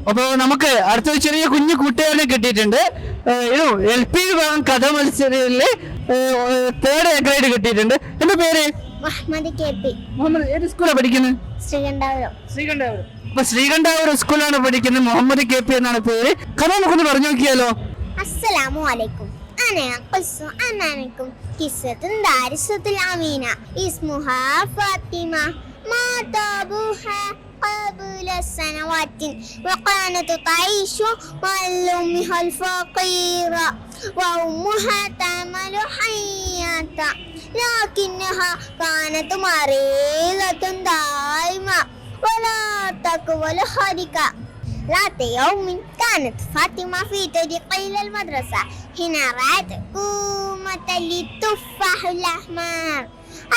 അപ്പൊ നമുക്ക് അടുത്ത ചെറിയ കുഞ്ഞു കൂട്ടുകാരനെ കിട്ടിയിട്ടുണ്ട് ഇനു എൽ പി വിഭാഗം കഥ മത്സരത്തില് തേർഡ് എ ഗ്രേഡ് കിട്ടിയിട്ടുണ്ട് എന്റെ പേര് മുഹമ്മദ് കെ പി മുഹമ്മദ് ഏത് സ്കൂളാണ് പഠിക്കുന്നത് ശ്രീകണ്ഠാപുരം ശ്രീകണ്ഠാപുരം അപ്പൊ ശ്രീകണ്ഠാപുരം സ്കൂളാണ് പഠിക്കുന്നത് മുഹമ്മദ് കെ പി എന്നാണ് പേര് കഥ നമുക്കൊന്ന് പറഞ്ഞു നോക്കിയാലോ السلام عليكم أنا أقص أمامكم قصة دارسة الأمينة اسمها فاطمة مات أبوها قبل سنوات وكانت تعيش مع أمها الفقيرة وأمها تعمل حياة لكنها كانت مريضة دائما ولا تقبل حركة. ذات يوم كانت فاطمة في طريق إلى المدرسة هنا رأت كومة للتفاح الأحمر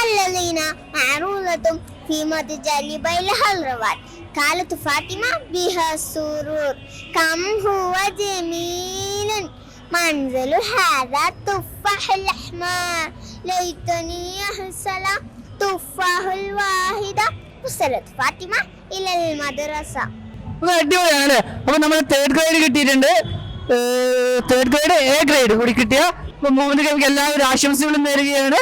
الذين معروضة في متجر لها الرواد. قالت فاطمة بها السرور كم هو جميل منزل هذا التفاح الأحمر ليتني أحصل تفاح الواحدة وصلت فاطمة إلى المدرسة അത് അടിപൊളിയാണ് അപ്പൊ നമ്മൾ തേർഡ് ഗ്രേഡ് കിട്ടിയിട്ടുണ്ട് തേർഡ് ഗ്രേഡ് എ ഗ്രേഡ് കൂടി കിട്ടിയ അപ്പൊ മുഹമ്മദ് കവിക്ക് എല്ലാവരും ആശംസകളും നേരുകയാണ്